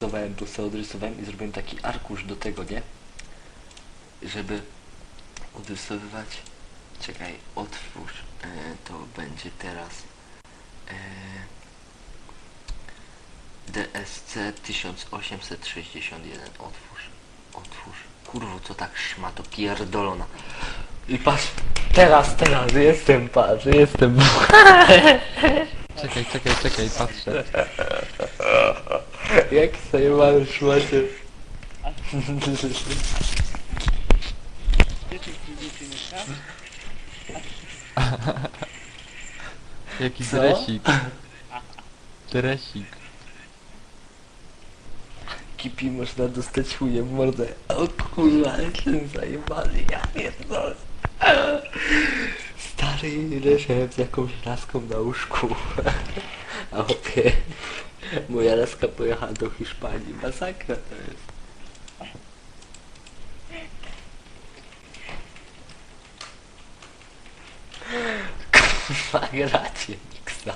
odrysowałem, bo sobie odrysowałem i zrobiłem taki arkusz do tego, nie? Żeby odrysowywać. Czekaj, otwórz. E, to będzie teraz e, DSC 1861. Otwórz, otwórz. Kurwo, co tak szma, to pierdolona. I patrz, teraz, teraz, jestem, patrz, jestem. Czekaj, czekaj, czekaj, patrzę. Jak mam szmacie. Jaki Co? dresik. Dresik. Kipi można dostać chujem w mordę. O kurwa, jestem zajebany, ja pierdolę. Stary, leżałem z jakąś laską na łóżku. A opie, moja laska pojechała do Hiszpanii. Masakra to jest. Kurwa, gracie, miksa.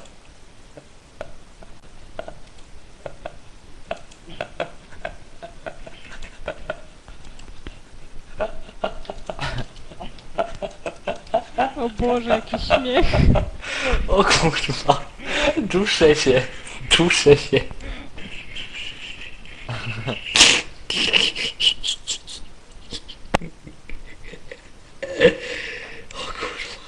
O Boże, jaki śmiech. O kurwa, duszę się, duszę się. O kurwa.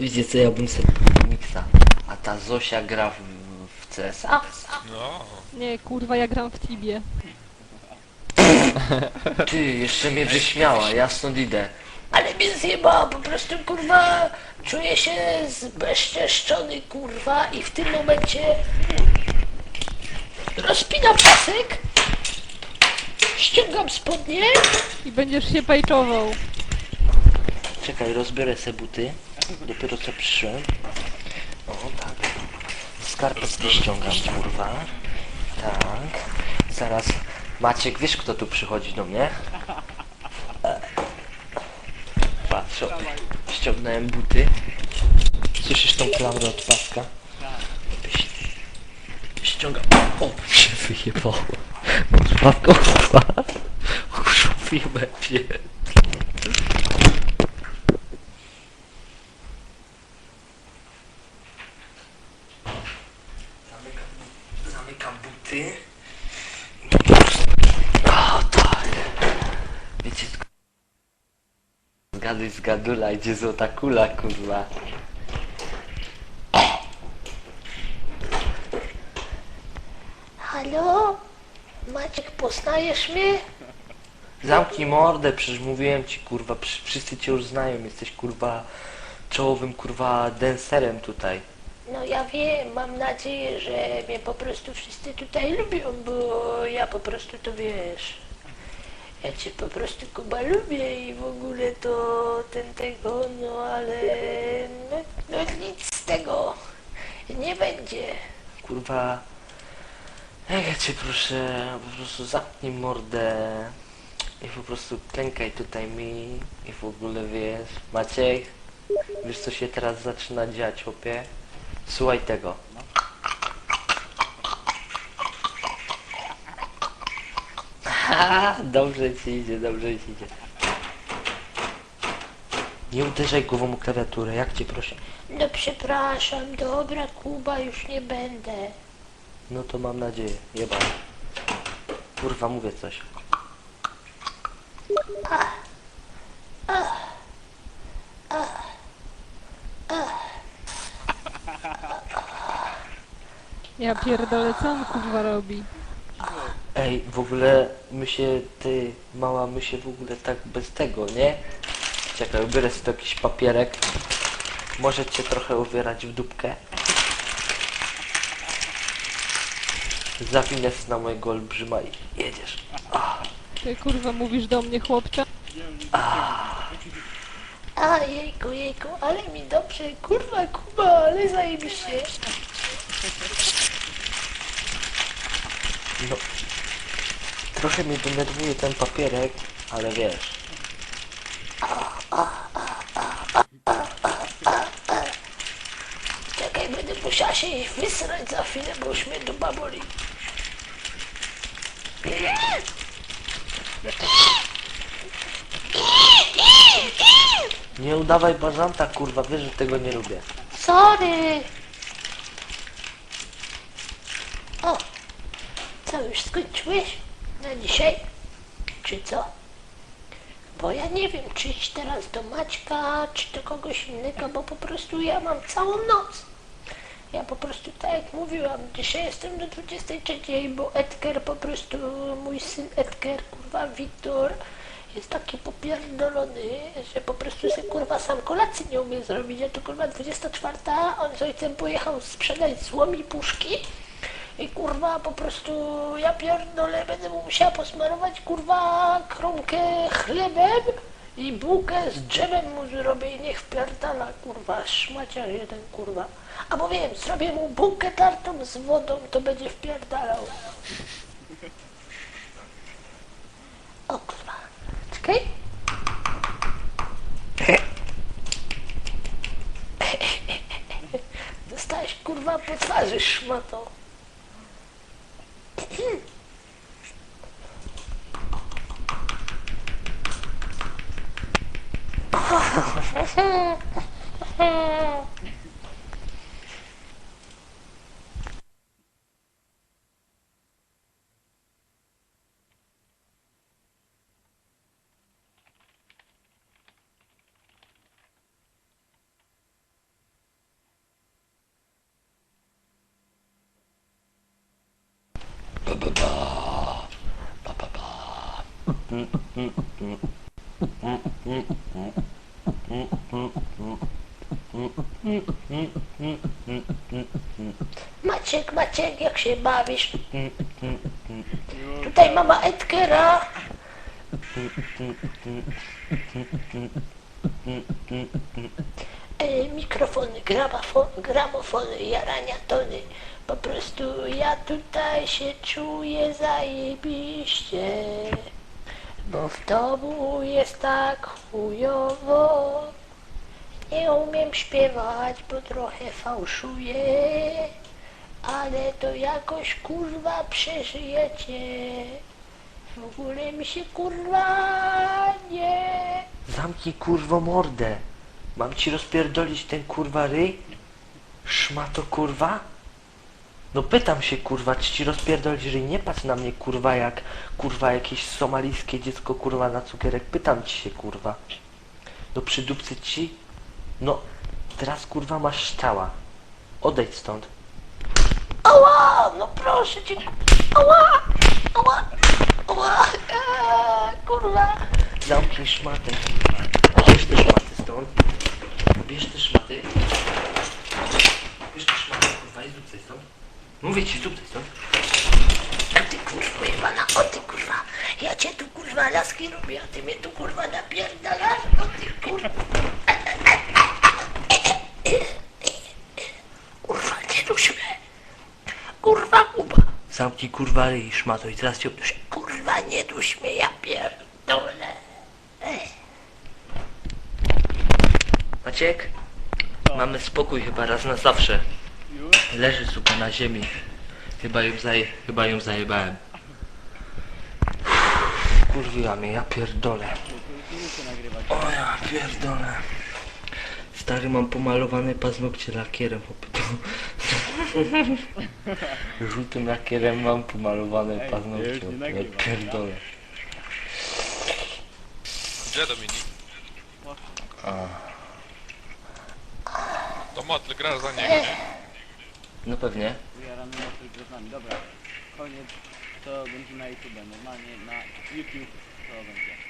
Widzicie co, ja bym sobie miksa, a ta Zosia gra w, w CS-a? Nie, kurwa, ja gram w Tibie. Ty, jeszcze mnie wyśmiała, ja stąd idę. Ale mnie zjebała, po prostu kurwa, czuję się zbezczeszczony kurwa i w tym momencie rozpinam pasek, ściągam spodnie. I będziesz się pejczował. Czekaj, rozbiorę se buty, dopiero co przyszłem. O, tak. Skarpetki ściągam, kurwa. Tak. Zaraz, Maciek, wiesz kto tu przychodzi do mnie? Patrz, o, ściągnąłem buty. Słyszysz tą klamrę od paska? Ściągam. O, się wyjebało. Sławko, kurwa. O, kurwa, wyjebałem się. Zamykam, zamykam buty. O, tak. Wiecie, sk- zgaduj, zgadula, gdzie złota kula, kurwa. Halo? Maciek, poznajesz mnie? Zamknij mordę, przecież mówiłem ci, kurwa, wszyscy cię już znają, jesteś, kurwa, czołowym, kurwa, dancerem tutaj. No ja wiem, mam nadzieję, że mnie po prostu wszyscy tutaj lubią, bo ja po prostu to wiesz. Ja cię po prostu Kuba lubię i w ogóle to ten tego, no ale no, no nic z tego nie będzie. Kurwa, jak ja cię proszę, po prostu zamknij mordę i po prostu klękaj tutaj mi i w ogóle wiesz, Maciek, wiesz co się teraz zaczyna dziać, chłopie? Słuchaj tego. dobrze ci idzie, dobrze ci idzie. Nie uderzaj głową o klawiaturę, jak cię proszę. No przepraszam, dobra Kuba, już nie będę. No to mam nadzieję, jeba. Kurwa, mówię coś. Ja pierdolę, co on kurwa robi? Ej, w ogóle my się, ty, mała, my się w ogóle tak bez tego, nie? Czekaj, ubiorę sobie jakiś papierek. Może cię trochę uwierać w dupkę. Zawinę na mojego olbrzyma i jedziesz. Ty kurwa mówisz do mnie, chłopcze? A jejku, jejku, ale mi dobrze, kurwa Kuba, ale zajebiście. No, trochę mnie denerwuje ten papierek, ale wiesz. Czekaj, będę musiała się ich wysrać za chwilę, bo już mnie dupa boli. Nie udawaj bażanta, kurwa, wiesz, że tego nie lubię. Sorry! O! Co, już skończyłeś na dzisiaj? Czy co? Bo ja nie wiem, czy iść teraz do Maćka, czy do kogoś innego, bo po prostu ja mam całą noc. Ja po prostu, tak jak mówiłam, dzisiaj jestem do 23, bo Edgar po prostu, mój syn Edgar, kurwa, Wiktor, jest taki popierdolony, że po prostu sobie kurwa sam kolacji nie umie zrobić, a to kurwa 24, on z ojcem pojechał sprzedać złom i puszki i kurwa po prostu ja pierdolę, będę mu musiała posmarować kurwa kromkę chlebem i bułkę z dżemem mu zrobię i niech wpierdala kurwa, szmaciarz jeden kurwa. Albo wiem, zrobię mu bułkę tartą z wodą, to będzie wpierdalał. O kurwa. Czekaj. Dostałeś kurwa po twarzy szmato. Maciek, Maciek, jak się bawisz? Tutaj mama Edgara. E, mikrofony, gramofony, gramofony, jarania tony. Po prostu ja tutaj się czuję zajebiście. Bo w domu jest tak chujowo. Nie umiem śpiewać, bo trochę fałszuję. Ale to jakoś kurwa przeżyjecie. W ogóle mi się kurwa nie. Zamknij kurwo mordę. Mam ci rozpierdolić ten kurwa ryj? Szmato kurwa? No pytam się kurwa, czy ci rozpierdolić ryj? Nie patrz na mnie kurwa jak kurwa jakieś somalijskie dziecko kurwa na cukierek. Pytam ci się kurwa. No przydupcy ci? No teraz kurwa masz szczała. Odejdź stąd. Ała! No proszę cię. Ała! Ała! Ała! Eee, kurwa! Zamknij szmatę. Bierz te szmaty stąd. Bierz te szmaty. Bierz te szmaty, kurwa, i zrób coś stąd. Mówię ci, coś stąd. A ty kurwa jebana, o ty kurwa! Ja cię tu kurwa laski robię, a ty mnie tu kurwa napierdalasz, o ty kurwa! Kurwa, nie mnie! Kurwa, kuba! Zamknij kurwa ryj, szmato, i teraz cię obduszę. Kurwa, nie duś mnie, ja pierdolę! Maciek? Mamy spokój chyba raz na zawsze. Leży suka na ziemi. Chyba ją, zaje, chyba ją zajebałem. Kurwiła mnie, ja pierdolę. O ja pierdolę. Stary, mam pomalowane paznokcie lakierem. chłopie, Żółtym lakierem mam pomalowane paznokcie. Ja pierdolę. Gdzie Dominik? To Motl gra za niego, nie? No pewnie. Grę z nami. Dobra, koniec. To będzie na YouTube. Normalnie na YouTube to będzie.